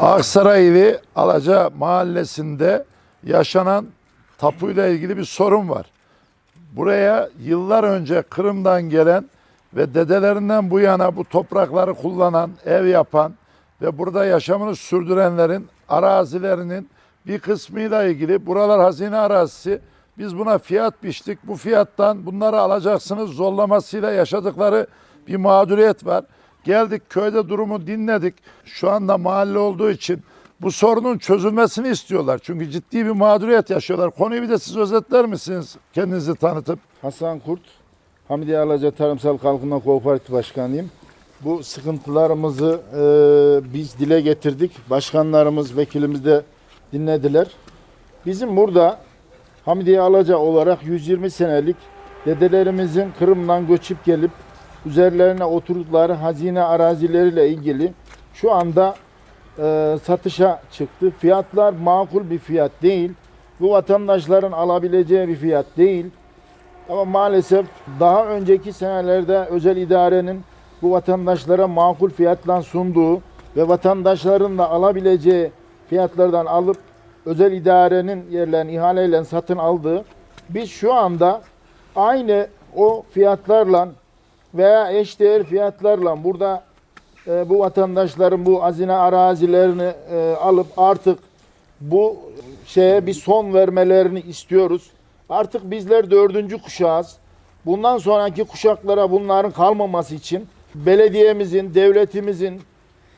Aksaray ili Alaca mahallesinde yaşanan tapuyla ilgili bir sorun var. Buraya yıllar önce Kırım'dan gelen ve dedelerinden bu yana bu toprakları kullanan, ev yapan ve burada yaşamını sürdürenlerin arazilerinin bir kısmıyla ilgili buralar hazine arazisi. Biz buna fiyat biçtik. Bu fiyattan bunları alacaksınız zorlamasıyla yaşadıkları bir mağduriyet var. Geldik köyde durumu dinledik. Şu anda mahalle olduğu için bu sorunun çözülmesini istiyorlar. Çünkü ciddi bir mağduriyet yaşıyorlar. Konuyu bir de siz özetler misiniz kendinizi tanıtıp? Hasan Kurt, Hamidiye Alaca Tarımsal Kalkınma Kooperatif Başkanıyım. Bu sıkıntılarımızı e, biz dile getirdik. Başkanlarımız, vekilimiz de dinlediler. Bizim burada Hamidiye Alaca olarak 120 senelik dedelerimizin Kırım'dan göçüp gelip üzerlerine oturdukları hazine arazileriyle ilgili şu anda e, satışa çıktı. Fiyatlar makul bir fiyat değil. Bu vatandaşların alabileceği bir fiyat değil. Ama maalesef daha önceki senelerde özel idarenin bu vatandaşlara makul fiyatla sunduğu ve vatandaşların da alabileceği fiyatlardan alıp özel idarenin yerlerini ihaleyle satın aldığı biz şu anda aynı o fiyatlarla veya eşdeğer fiyatlarla burada e, bu vatandaşların bu hazine arazilerini e, alıp artık bu şeye bir son vermelerini istiyoruz. Artık bizler dördüncü kuşağız. Bundan sonraki kuşaklara bunların kalmaması için belediyemizin, devletimizin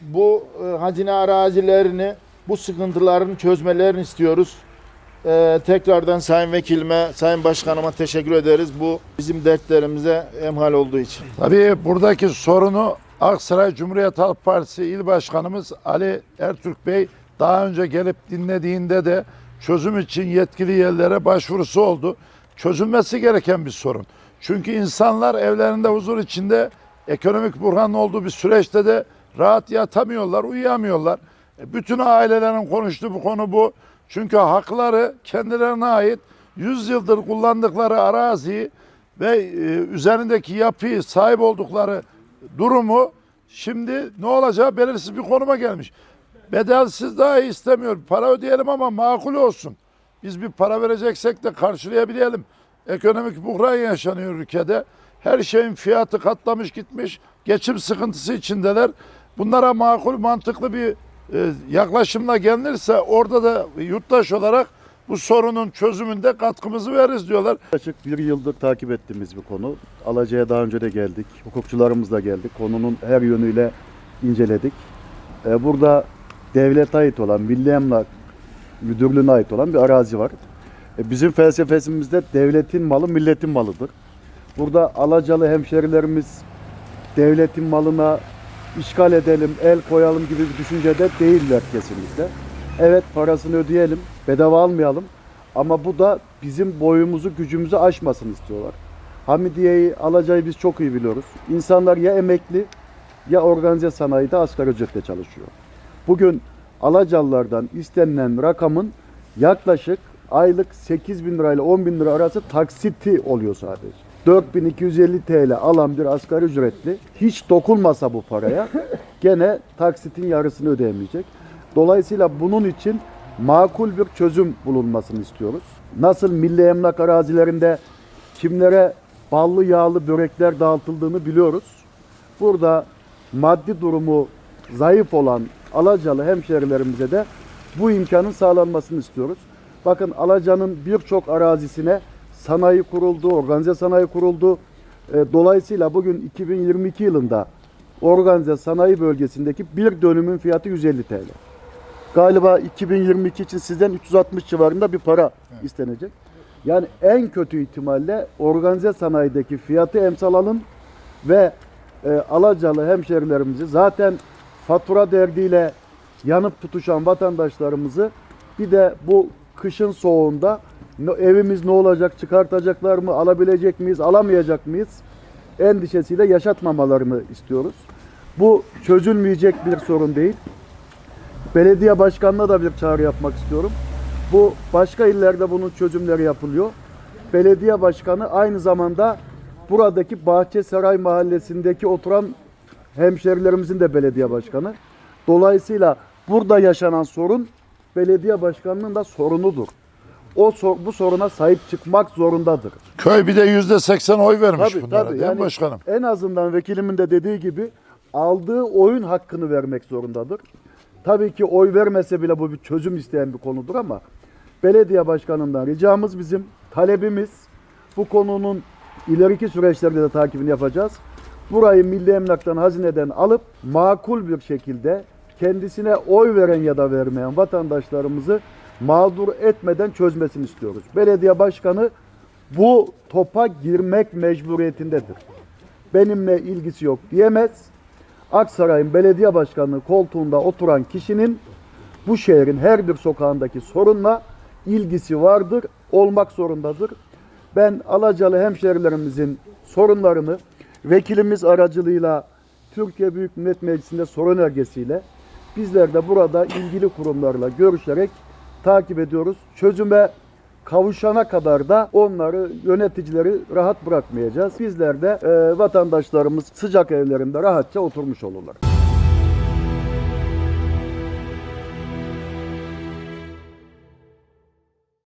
bu e, hazine arazilerini, bu sıkıntıların çözmelerini istiyoruz. E, tekrardan Sayın Vekilime, Sayın Başkanıma teşekkür ederiz. Bu bizim dertlerimize emhal olduğu için. Tabii buradaki sorunu Aksaray Cumhuriyet Halk Partisi İl Başkanımız Ali Ertürk Bey daha önce gelip dinlediğinde de çözüm için yetkili yerlere başvurusu oldu. Çözülmesi gereken bir sorun. Çünkü insanlar evlerinde huzur içinde ekonomik buhranın olduğu bir süreçte de rahat yatamıyorlar, uyuyamıyorlar. E, Bütün ailelerin konuştuğu bu konu bu. Çünkü hakları kendilerine ait 100 yıldır kullandıkları araziyi ve e, üzerindeki yapıyı sahip oldukları durumu şimdi ne olacağı belirsiz bir konuma gelmiş. Bedelsiz daha iyi istemiyor. Para ödeyelim ama makul olsun. Biz bir para vereceksek de karşılayabilelim. Ekonomik buhran yaşanıyor ülkede. Her şeyin fiyatı katlamış gitmiş. Geçim sıkıntısı içindeler. Bunlara makul mantıklı bir yaklaşımla gelinirse orada da yurttaş olarak bu sorunun çözümünde katkımızı veririz diyorlar. Yaklaşık bir yıldır takip ettiğimiz bir konu. Alaca'ya daha önce de geldik. Hukukçularımızla geldik. Konunun her yönüyle inceledik. Ee, Burada devlete ait olan, Milli Emlak Müdürlüğü'ne ait olan bir arazi var. Ee, Bizim felsefemizde devletin malı milletin malıdır. Burada Alacalı hemşerilerimiz devletin malına işgal edelim, el koyalım gibi bir düşüncede değiller kesinlikle. Evet parasını ödeyelim, bedava almayalım. Ama bu da bizim boyumuzu, gücümüzü aşmasın istiyorlar. Hamidiye'yi, Alaca'yı biz çok iyi biliyoruz. İnsanlar ya emekli ya organize sanayide asgari ücretle çalışıyor. Bugün Alacalılardan istenilen rakamın yaklaşık aylık 8 bin lirayla 10 bin lira arası taksiti oluyor sadece. 4250 TL alan bir asgari ücretli hiç dokunmasa bu paraya gene taksitin yarısını ödeyemeyecek. Dolayısıyla bunun için makul bir çözüm bulunmasını istiyoruz. Nasıl milli emlak arazilerinde kimlere ballı yağlı börekler dağıtıldığını biliyoruz. Burada maddi durumu zayıf olan Alacalı hemşerilerimize de bu imkanın sağlanmasını istiyoruz. Bakın Alaca'nın birçok arazisine sanayi kuruldu, organize sanayi kuruldu. E, Dolayısıyla bugün 2022 yılında organize sanayi bölgesindeki bir dönümün fiyatı 150 TL. Galiba 2022 için sizden 360 civarında bir para istenecek. Yani en kötü ihtimalle organize sanayideki fiyatı emsal alın ve e, Alacalı hemşerilerimizi zaten fatura derdiyle yanıp tutuşan vatandaşlarımızı bir de bu kışın soğuğunda evimiz ne olacak, çıkartacaklar mı, alabilecek miyiz, alamayacak mıyız endişesiyle yaşatmamalarını istiyoruz. Bu çözülmeyecek bir sorun değil. Belediye başkanına da bir çağrı yapmak istiyorum. Bu başka illerde bunun çözümleri yapılıyor. Belediye başkanı aynı zamanda buradaki Bahçesaray mahallesindeki oturan hemşerilerimizin de belediye başkanı. Dolayısıyla Burada yaşanan sorun belediye başkanının da sorunudur. O sor- bu soruna sahip çıkmak zorundadır. Köy bir de yüzde seksen oy vermiş Tabii, bunlara tabii. değil mi Yani başkanım? En azından vekilimin de dediği gibi aldığı oyun hakkını vermek zorundadır. Tabii ki oy vermese bile bu bir çözüm isteyen bir konudur ama belediye başkanından ricamız bizim talebimiz bu konunun ileriki süreçlerde de takibini yapacağız. Burayı Milli Emlak'tan hazineden alıp makul bir şekilde kendisine oy veren ya da vermeyen vatandaşlarımızı mağdur etmeden çözmesini istiyoruz. Belediye başkanı bu topa girmek mecburiyetindedir. Benimle ilgisi yok diyemez. Aksaray'ın belediye başkanlığı koltuğunda oturan kişinin bu şehrin her bir sokağındaki sorunla ilgisi vardır, olmak zorundadır. Ben Alacalı hemşerilerimizin sorunlarını vekilimiz aracılığıyla Türkiye Büyük Millet Meclisi'nde sorun önergesiyle bizler de burada ilgili kurumlarla görüşerek takip ediyoruz. Çözüme kavuşana kadar da onları yöneticileri rahat bırakmayacağız. Bizler de e, vatandaşlarımız sıcak evlerinde rahatça oturmuş olurlar.